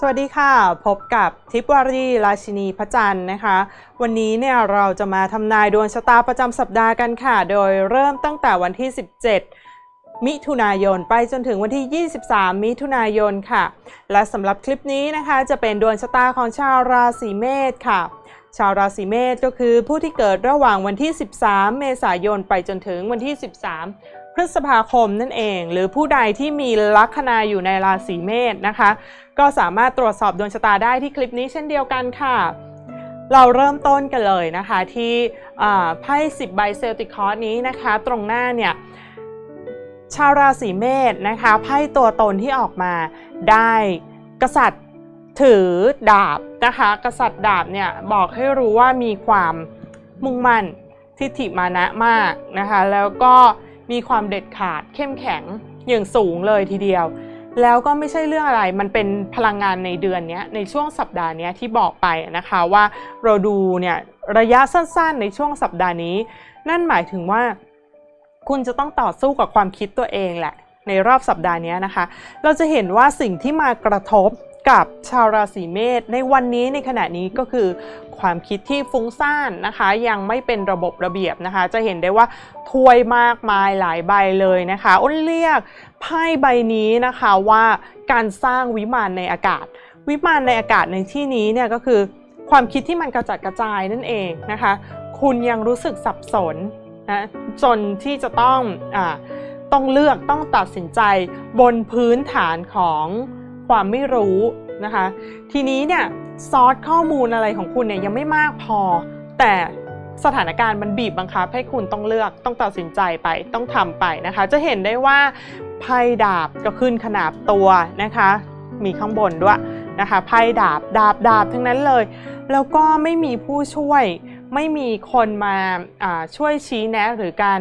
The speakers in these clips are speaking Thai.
สวัสดีค่ะ พบกับทิพวารีราชินีพระจันทร์นะคะ วันนี้เนี่ยเราจะมาทำนายดวงชะตาประจำสัปดาห์กันค่ะ โดยเริ่มตั้งแต่วันที่ 17 มิถุนายนไปจนถึงวันที่ 23 มิถุนายนค่ะ และสำหรับคลิปนี้นะคะ จะเป็นดวงชะตาของชาวราศีเมษค่ะ ชาวราศีเมษก็คือผู้ที่เกิดระหว่างวันที่ 13 เมษายนไปจนถึงวันที่ 13 พฤษภาคมนั่นเอง หรือผู้ใดที่มีลัคนาอยู่ในราศีเมษนะคะ ก็สามารถตรวจสอบดวงชะตาได้ที่คลิปนี้เช่นเดียวกันค่ะเราเริ่มต้นกันเลยนะคะที่ไพ่10ใบเซลติคอร์สนี้นะคะ ตรงหน้าเนี่ยชาวราศีเมษนะคะไพ่ตัวตนที่ออกมาได้กษัตริย์ ถือดาบนะคะ กษัตริย์ดาบเนี่ยบอกให้รู้ว่ามีความมุ่งมั่นทิฏฐิมานะมากนะคะ แล้วก็มีความเด็ดขาดเข้มแข็งอย่างสูงเลยทีเดียว แล้วก็ไม่ใช่เรื่องอะไรมันเป็นพลังงานในเดือนนี้ในช่วงสัปดาห์นี้ที่บอกไปนะคะว่าเราดูเนี่ยระยะสั้นๆ ในช่วงสัปดาห์นี้ นั่นหมายถึงว่า คุณจะต้องต่อสู้กับความคิดตัวเองแหละ ในรอบสัปดาห์นี้นะคะ เราจะเห็นว่าสิ่งที่มากระทบ กับชาวราศีเมษในวันนี้ในขณะนี้ก็คือความคิดที่ฟุ้งซ่านนะคะ ยังไม่เป็นระบบระเบียบนะคะ จะเห็นได้ว่าถ้วยมากมายหลายใบเลยนะคะอ้นเรียกไพ่ใบนี้นะคะว่าการสร้างวิมานในอากาศ วิมานในอากาศในที่นี้เนี่ยก็คือความคิดที่มันกระจัดกระจายนั่นเองนะคะ คุณยังรู้สึกสับสนนะจนที่จะต้องอต้องเลือกต้องตัดสินใจบนพื้นฐานของ ความไม่รู้นะคะ ทีนี้เนี่ยซอสข้อมูลอะไรของคุณเนี่ยยังไม่มากพอ แต่สถานการณ์มันบีบบังคับให้คุณต้องเลือกต้องตัดสินใจไปต้องทำไปนะคะ จะเห็นได้ว่าไพ่ดาบก็ขึ้นขนาบตัวนะคะ มีข้างบนด้วยนะคะไพ่ดาบดาบดาบทั้งนั้นเลย แล้วก็ไม่มีผู้ช่วยไม่มีคนมาอ่าช่วยชี้แนะหรือการ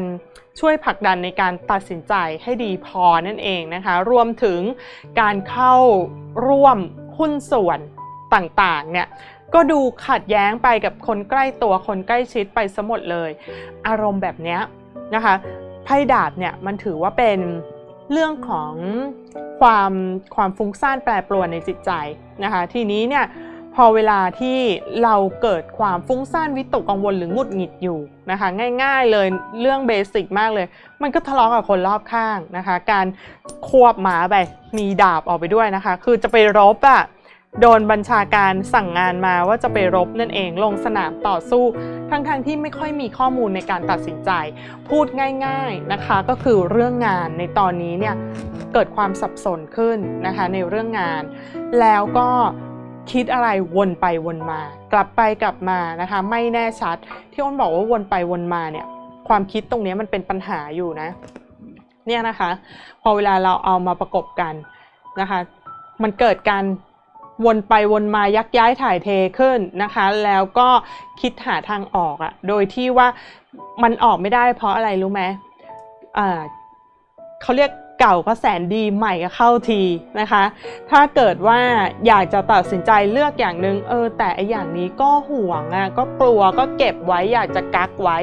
ช่วยผลักดันในการตัดสินใจให้ดีพอนั่นเองนะคะ รวมถึงการเข้าร่วมหุ้นส่วนต่างๆเนี่ยก็ดูขัดแย้งไปกับคนใกล้ตัวคนใกล้ชิดไปซะหมดเลย อารมณ์แบบนี้นะคะไพ่ดาบเนี่ยมันถือว่าเป็นเรื่องของความความฟุ้งซ่านแปรปรวนในจิตใจนะคะ ทีนี้เนี่ย พอเวลาที่เราเกิดความฟุ้งซ่านวิตกกังวลหรือหงุดหงิดอยู่นะคะง่ายๆเลยเรื่องเบสิกมากเลย มันก็ทะเลาะกับคนรอบข้างนะคะ การควบหมาไปมีดาบออกไปด้วยนะคะ คือจะไปรบอะโดนบัญชาการสั่งงานมาว่าจะไปรบนั่นเองลงสนามต่อสู้ ทั้งๆทที่ไม่ค่อยมีข้อมูลในการตัดสินใจ พูดง่ายๆนะคะ ก็คือเรื่องงานในตอนนี้เนี่ยเกิดความสับสนขึ้นนะคะในเรื่องงาน แล้วก็ คิดอะไรวนไปวนมา กลับไปกลับมานะคะ ไม่แน่ชัด ที่อ้นบอกว่าวนไปวนมาเนี่ย ความคิดตรงนี้มันเป็นปัญหาอยู่นะ เนี่ยนะคะ พอเวลาเราเอามาประกบกันนะคะ มันเกิดการวนไปวนมายักย้ายถ่ายเทขึ้นนะคะ แล้วก็คิดหาทางออกอะโดยที่ว่ามันออกไม่ได้เพราะอะไรรู้ไหมอ่าเขาเรียก เก่าก็แสนดีใหม่ก็เข้าทีนะคะ ถ้าเกิดว่าอยากจะตัดสินใจเลือกอย่างหนึ่งเออแต่ไออย่างนี้ก็ห่วงอะก็กลัวก็เก็บไว้อยากจะกักไว้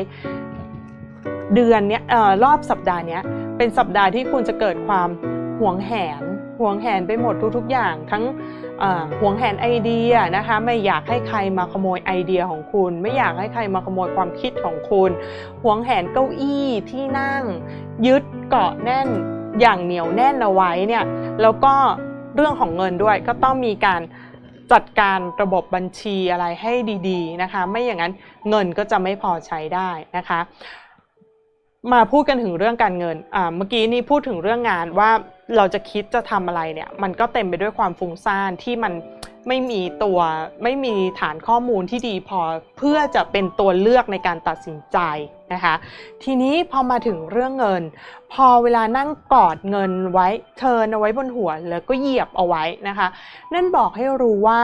เดือนเนี้ยเออรอบสัปดาห์เนี้ยเป็นสัปดาห์ที่คุณจะเกิดความห่วงแหนห่วงแหนไปหมดทุกๆอย่าง ทั้งเอ่วงแหนไอเดียนะคะไม่อยากให้ใครมาขโมยไอเดียของคุณ ไม่อยากให้ใครมาขโมยความคิดของคุณห่วงแหนเก้าอี้ที่นั่ง ยึดเกาะแน่น อย่างเหนียวแน่นเอาไว้เนี่ยแล้วก็เรื่องของเงินด้วยก็ต้องมีการจัดการระบบบัญชีอะไรให้ดีๆนะคะ ไม่อย่างนั้นเงินก็จะไม่พอใช้ได้นะคะ มาพูดกันถึงเรื่องการเงินอ่าเมื่อกี้นี่พูดถึงเรื่องงานว่าเราจะคิดจะทำอะไรเนี่ย มันก็เต็มไปด้วยความฟุ้งซ่านที่มันไม่มีตัวไม่มีฐานข้อมูลที่ดีพอเพื่อจะเป็นตัวเลือกในการตัดสินใจ นะคะ ทีนี้พอมาถึงเรื่องเงิน พอเวลานั่งกอดเงินไว้เทินเอาไว้บนหัวแล้วก็เหยียบเอาไว้นะคะ นั่นบอกให้รู้ว่า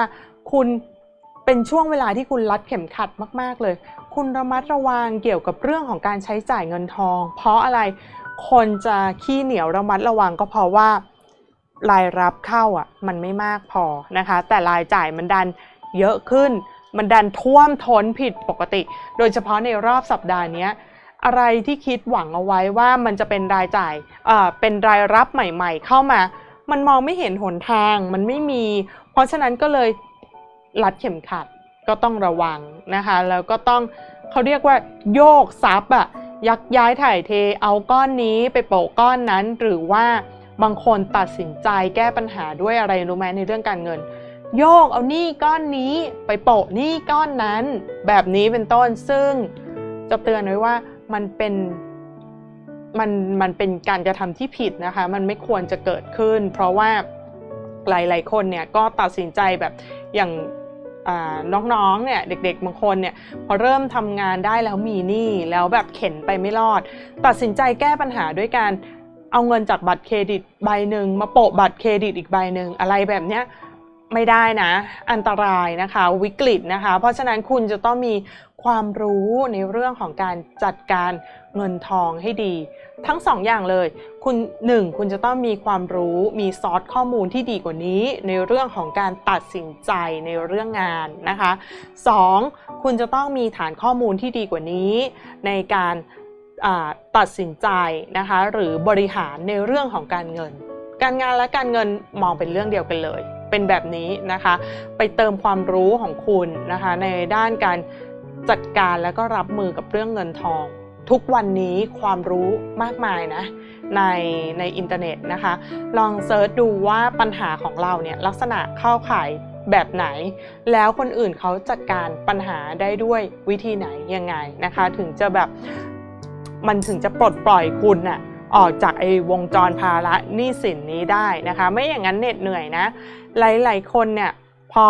คุณเป็นช่วงเวลาที่คุณรัดเข็มขัดมาก ๆ เลย คุณระมัดระวังเกี่ยวกับเรื่องของการใช้จ่ายเงินทอง เพราะอะไรคนจะขี้เหนียวระมัดระวังก็เพราะว่ารายรับเข้าอะมันไม่มากพอนะคะ แต่รายจ่ายมันดันเยอะขึ้น มันดันท่วมท้นผิดปกติ โดยเฉพาะในรอบสัปดาห์นี้อะไรที่คิดหวังเอาไว้ว่ามันจะเป็นรายจ่ายเอ่อเป็นรายรับใหม่ ๆ เข้ามา มันมองไม่เห็นหนทาง มันไม่มี เพราะฉะนั้นก็เลยรัดเข็มขัดก็ต้องระวังนะคะ แล้วก็ต้องเขาเรียกว่าโยกซับอะยักย้ายถ่ายเทเอาก้อนนี้ไปโปะก้อนนั้น หรือว่าบางคนตัดสินใจแก้ปัญหาด้วยอะไรรู้ไหมในเรื่องการเงิน โยกเอาหนี้ก้อนนี้ไปโปะหนี้ก้อนนั้น แบบนี้เป็นต้นซึ่งจะเตือนไว้ว่ามันเป็นมันมันเป็นการกระทำที่ผิดนะคะ มันไม่ควรจะเกิดขึ้น เพราะว่าหลายๆคนเนี่ยก็ตัดสินใจแบบอย่างอ่าน้องๆเนี่ยเด็กๆบางคนเนี่ยพอเริ่มทำงานได้แล้วมีหนี้แล้วแบบเข็นไปไม่รอด ตัดสินใจแก้ปัญหาด้วยการเอาเงินจากบัตรเครดิตใบหนึ่งมาโปะบัตรเครดิตอีกใบหนึ่งอะไรแบบเนี้ย ไม่ได้นะ อันตรายนะคะวิกฤตนะคะ เพราะฉะนั้นคุณจะต้องมีความรู้ในเรื่องของการจัดการเงินทองให้ดี ทั้งสองอย่างเลย คุณหนึ่งคุณจะต้องมีความรู้มีซอสข้อมูลที่ดีกว่านี้ ในเรื่องของการตัดสินใจในเรื่องงานนะคะสองคุณจะต้องมีฐานข้อมูลที่ดีกว่านี้ ในการตัดสินใจนะคะ หรือบริหารในเรื่องของการเงิน การงานและการเงินมองเป็นเรื่องเดียวกันเลย เป็นแบบนี้นะคะ ไปเติมความรู้ของคุณนะคะ ในด้านการจัดการแล้วก็รับมือกับเรื่องเงินทอง ทุกวันนี้ความรู้มากมายนะในในอินเทอร์เน็ตนะคะ ลองเซิร์ชดูว่าปัญหาของเราเนี่ยลักษณะเข้าข่ายแบบไหน แล้วคนอื่นเขาจัดการปัญหาได้ด้วยวิธีไหนยังไงนะคะ ถึงจะแบบมันถึงจะปลดปล่อยคุณน่ะ ออกจากไอ้วงจรภาระหนี้สินนี้ได้นะคะ ไม่อย่างนั้นเหน็ดเหนื่อยนะ หลาย ๆ คนเนี่ยพอ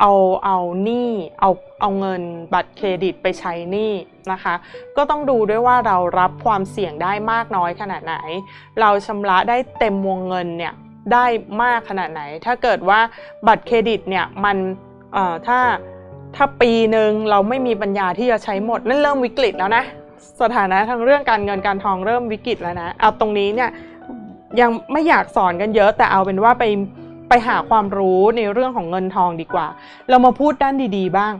เอาเอาหนี้เอาเอาเงินบัตรเครดิตไปใช้หนี้นะคะ ก็ต้องดูด้วยว่าเรารับความเสี่ยงได้มากน้อยขนาดไหน เราชำระได้เต็มวงเงินเนี่ยได้มากขนาดไหน ถ้าเกิดว่าบัตรเครดิตเนี่ยมันเอ่อถ้าถ้าปีหนึ่งเราไม่มีปัญญาที่จะใช้หมด นั่นเริ่มวิกฤตแล้วนะ สถานะทางเรื่องการเงินการทองเริ่มวิกฤตแล้วนะเอาตรงนี้เนี่ยยังไม่อยากสอนกันเยอะ แต่เอาเป็นว่าไปไปหาความรู้ในเรื่องของเงินทองดีกว่า เรามาพูดด้านดี ๆ บ้าง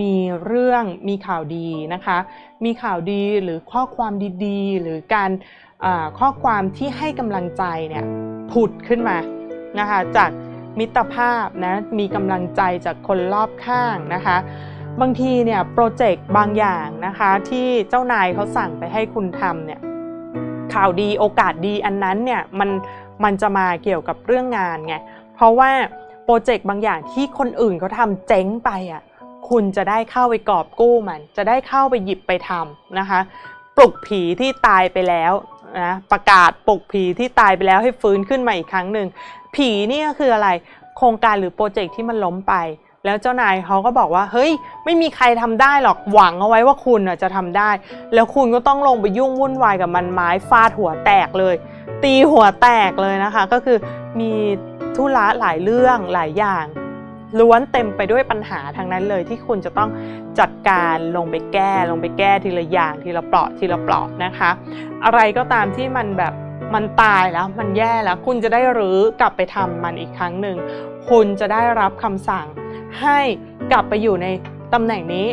มีเรื่องมีข่าวดีนะคะ มีข่าวดีหรือข้อความดีๆ หรือการข้อความที่ให้กำลังใจเนี่ยผุดขึ้นมานะคะจากมิตรภาพนะมีกำลังใจจากคนรอบข้างนะคะ บางทีเนี่ยโปรเจกต์บางอย่างนะคะที่เจ้านายเขาสั่งไปให้คุณทำเนี่ยข่าวดีโอกาสดีอันนั้นเนี่ยมันมันจะมาเกี่ยวกับเรื่องงานไงเพราะว่าโปรเจกต์บางอย่างที่คนอื่นเขาทำเจ๊งไปอะคุณจะได้เข้าไปกอบกู้มัน จะได้เข้าไปหยิบไปทำนะคะ ปลุกผีที่ตายไปแล้วนะประกาศปลุกผีที่ตายไปแล้วให้ฟื้นขึ้นมาอีกครั้งหนึ่งผีนี่ก็คืออะไร โครงการหรือโปรเจกต์ที่มันล้มไป แล้วเจ้านายเขาก็บอกว่า เฮ้ย ไม่มีใครทำได้หรอกหวังเอาไว้ว่าคุณจะทำได้ แล้วคุณก็ต้องลงไปยุ่งวุ่นวายกับมันไม้ฟาดหัวแตกเลย ตีหัวแตกเลยนะคะ ก็คือมีธุระหลายเรื่องหลายอย่างล้วนเต็มไปด้วยปัญหาทั้งนั้นเลยที่คุณจะต้องจัดการลงไปแก้ลงไปแก้ทีละอย่างทีละเปราะทีละเปราะนะคะ อะไรก็ตามที่มันแบบ มันตายแล้วมันแย่แล้วคุณจะได้รื้อกลับไปทำมันอีกครั้งหนึ่งคุณจะได้รับคำสั่ง ให้กลับไปอยู่ในตำแหน่งนี้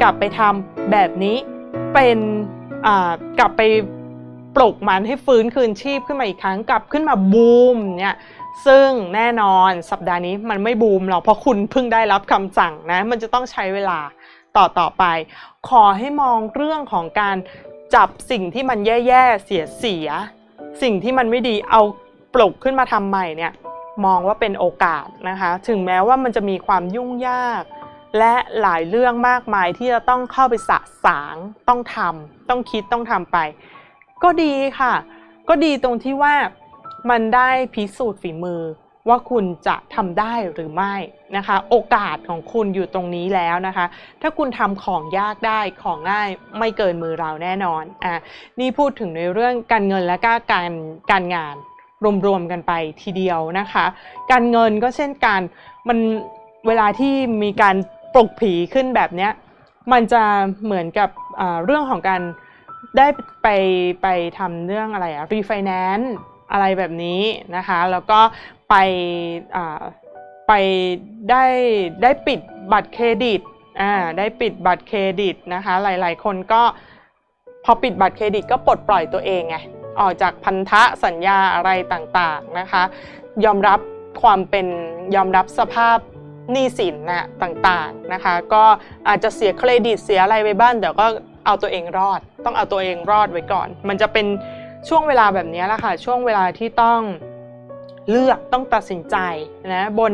กลับไปทำแบบนี้เป็นอ่ากลับไปปลุกมันให้ฟื้นคืนชีพขึ้นมาอีกครั้งกลับขึ้นมาบูมเนี่ยซึ่งแน่นอนสัปดาห์นี้มันไม่บูมหรอกเพราะคุณเพิ่งได้รับคำสั่งนะมันจะต้องใช้เวลาต่อต่อไป ขอให้มองเรื่องของการจับสิ่งที่มันแย่ๆเสียเสีย สิ่งที่มันไม่ดีเอาปลุกขึ้นมาทำใหม่เนี่ยมองว่าเป็นโอกาสนะคะ ถึงแม้ว่ามันจะมีความยุ่งยาก และหลายเรื่องมากมายที่จะต้องเข้าไปสะสางต้องทำต้องคิดต้องทำไป ก็ดีค่ะ ก็ดีตรงที่ว่ามันได้พิสูจน์ฝีมือ ว่าคุณจะทำได้หรือไม่นะคะ โอกาสของคุณอยู่ตรงนี้แล้วนะคะ ถ้าคุณทำของยากได้ของง่ายไม่เกินมือเราแน่นอนอะนี่พูดถึงในเรื่องการเงินและก็การการงานรวมๆกันไปทีเดียวนะคะ การเงินก็เช่นกันมันเวลาที่มีการปลุกผีขึ้นแบบเนี้ยมันจะเหมือนกับเรื่องของการได้ไปไปทำเรื่องอะไรอะรีไฟแนนซ์อะไรแบบนี้นะคะ แล้วก็ ไปไปได้ได้ปิดบัตรเครดิตอ่าได้ปิดบัตรเครดิตนะคะหลายๆ คนก็พอปิดบัตรเครดิตก็ปลดปล่อยตัวเองไงออกจากพันธะสัญญาอะไรต่างๆนะคะยอมรับความเป็นยอมรับสภาพหนี้สินนะต่างๆนะคะก็อาจจะเสียเครดิตเสียอะไรไปบ้างแต่ก็เอาตัวเองรอด ต้องเอาตัวเองรอดไว้ก่อน มันจะเป็นช่วงเวลาแบบนี้แหละค่ะช่วงเวลาที่ต้อง เลือกต้องตัดสินใจนะบน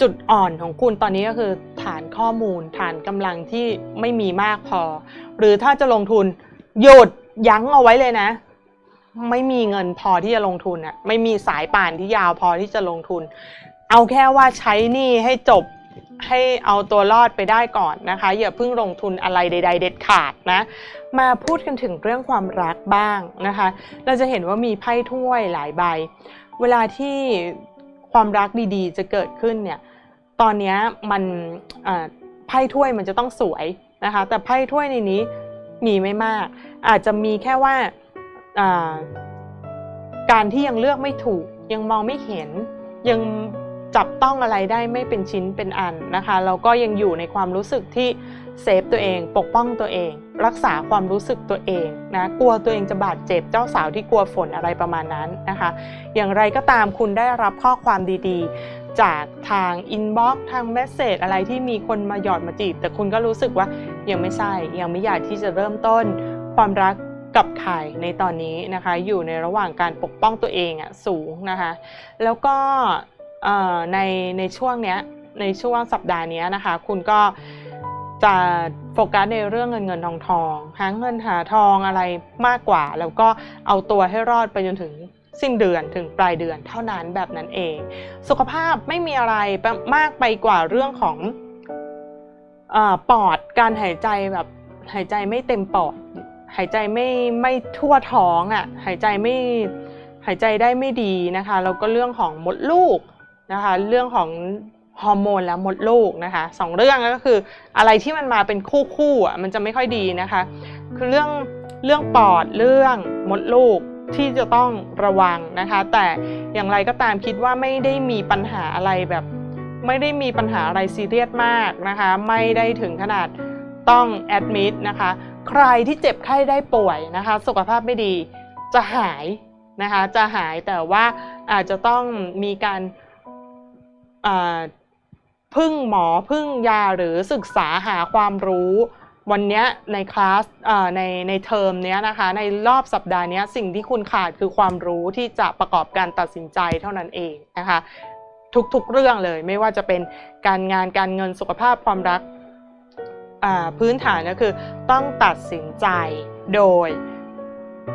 จุดอ่อนของคุณตอนนี้ก็คือฐานข้อมูล ฐานกำลังที่ไม่มีมากพอ หรือถ้าจะลงทุนหยุดยั้งเอาไว้เลยนะ ไม่มีเงินพอที่จะลงทุนอะไม่มีสายป่านที่ยาวพอที่จะลงทุน เอาแค่ว่าใช้หนี้ให้จบให้เอาตัวรอดไปได้ก่อนนะคะ อย่าเพิ่งลงทุนอะไรใด ๆ เด็ดขาดนะ มาพูดกันถึงเรื่องความรักบ้างนะคะ เราจะเห็นว่ามีไพ่ถ้วยหลายใบ เวลาที่ความรักดีๆ จะเกิดขึ้นเนี่ยตอนนี้มันไพ่ถ้วยมันจะต้องสวยนะคะแต่ไพ่ถ้วยในนี้มีไม่มาก อาจจะมีแค่ว่าอ่าการที่ยังเลือกไม่ถูก ยังมองไม่เห็นยังจับต้องอะไรได้ไม่เป็นชิ้นเป็นอันนะคะแล้วก็ยังอยู่ในความรู้สึกที่ เซฟตัวเอง ปกป้องตัวเอง รักษาความรู้สึกตัวเองนะกลัวตัวเองจะบาดเจ็บเจ้าสาวที่กลัวฝนอะไรประมาณนั้นนะคะ อย่างไรก็ตามคุณได้รับข้อความดีๆ จากทางอินบ็อกซ์ทางเมสเซจอะไรที่มีคนมาหยอดมาจีบ แต่คุณก็รู้สึกว่ายังไม่ใช่ยังไม่อยากที่จะเริ่มต้นความรักกับใครในตอนนี้นะคะอยู่ในระหว่างการปกป้องตัวเองอะสูงนะคะแล้วก็ในในช่วงเนี้ยในช่วงสัปดาห์นี้นะคะ คุณก็ จะโฟกัสในเรื่องเงินเงินทองทองหาเงินหาทองอะไรมากกว่า แล้วก็เอาตัวให้รอดไปจนถึงสิ้นเดือนถึงปลายเดือนเท่านั้นแบบนั้นเอง สุขภาพไม่มีอะไรมากไปกว่าเรื่องของอปอดการหายใจแบบหายใจไม่เต็มปอด หายใจไม่ไม่ทั่วท้องอะหายใจไม่หายใจได้ไม่ดีนะคะแล้วก็เรื่องของมดลูกนะคะ เรื่องของ ฮอร์โมนและมดลูกนะคะสองเรื่องก็คืออะไรที่มันมาเป็นคู่คู่อะมันจะไม่ค่อยดีนะคะ คือเรื่องเรื่องปอดเรื่องมดลูกที่จะต้องระวังนะคะ แต่อย่างไรก็ตามคิดว่าไม่ได้มีปัญหาอะไรแบบ ไม่ได้มีปัญหาอะไรซีเรียสมากนะคะ ไม่ได้ถึงขนาดต้องแอดมิดนะคะ ใครที่เจ็บไข้ได้ป่วยนะคะ สุขภาพไม่ดีจะหายนะคะ จะหายแต่ว่าอาจจะต้องมีการอ่า พึ่งหมอพึ่งยาหรือศึกษาหาความรู้ วันนี้ในคลาสในในเทอมเนี้ยนะคะ ในรอบสัปดาห์เนี้ยสิ่งที่คุณขาดคือความรู้ที่จะประกอบการตัดสินใจเท่านั้นเองนะคะ ทุกๆเรื่องเลยไม่ว่าจะเป็นการงานการเงินสุขภาพความรักพื้นฐานก็คือต้องตัดสินใจโดย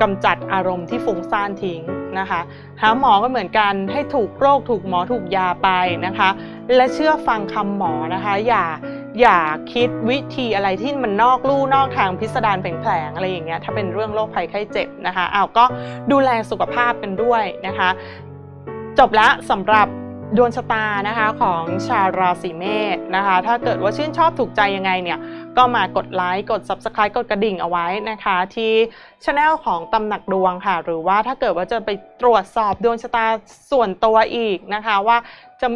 กำจัดอารมณ์ที่ฟุ้งซ่านทิ้งนะคะหาหมอก็เหมือนกันให้ถูกโรคถูกหมอถูกยาไปนะคะ และเชื่อฟังคำหมอนะคะ อย่าอย่าคิดวิธีอะไรที่มันนอกลู่นอกทางพิสดารแผลงๆอะไรอย่างเงี้ยถ้าเป็นเรื่องโรคภัยไข้เจ็บนะคะเอาก็ดูแลสุขภาพกันด้วยนะคะ จบแล้วสำหรับดวงชะตานะคะของชาวราศีเมษนะคะ ถ้าเกิดว่าชื่นชอบถูกใจยังไงเนี่ย ก็มากดไลค์กด Subscribe กดกระดิ่งเอาไว้นะคะ ที่ช anel ของตำหนักดวงค่ะ หรือว่าถ้าเกิดว่าจะไปตรวจสอบดวงชะตาส่วนตัวอีกนะคะ ว่าจะ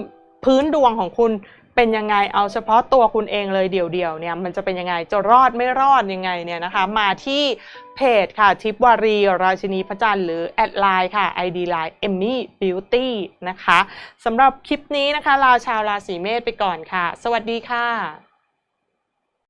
พื้นดวงของคุณเป็นยังไงเอาเฉพาะตัวคุณเองเลยเดี่ยวๆเนี่ยมันจะเป็นยังไงจะรอดไม่รอดยังไงเนี่ยนะคะ มาที่เพจค่ะทิปวารี ราชินีพระจันทร์หรือแอดไลน์ค่ะ ID Line Emmy Beauty นะคะสำหรับคลิปนี้นะคะ ลาชาวราศีเมษไปก่อนค่ะ สวัสดีค่ะ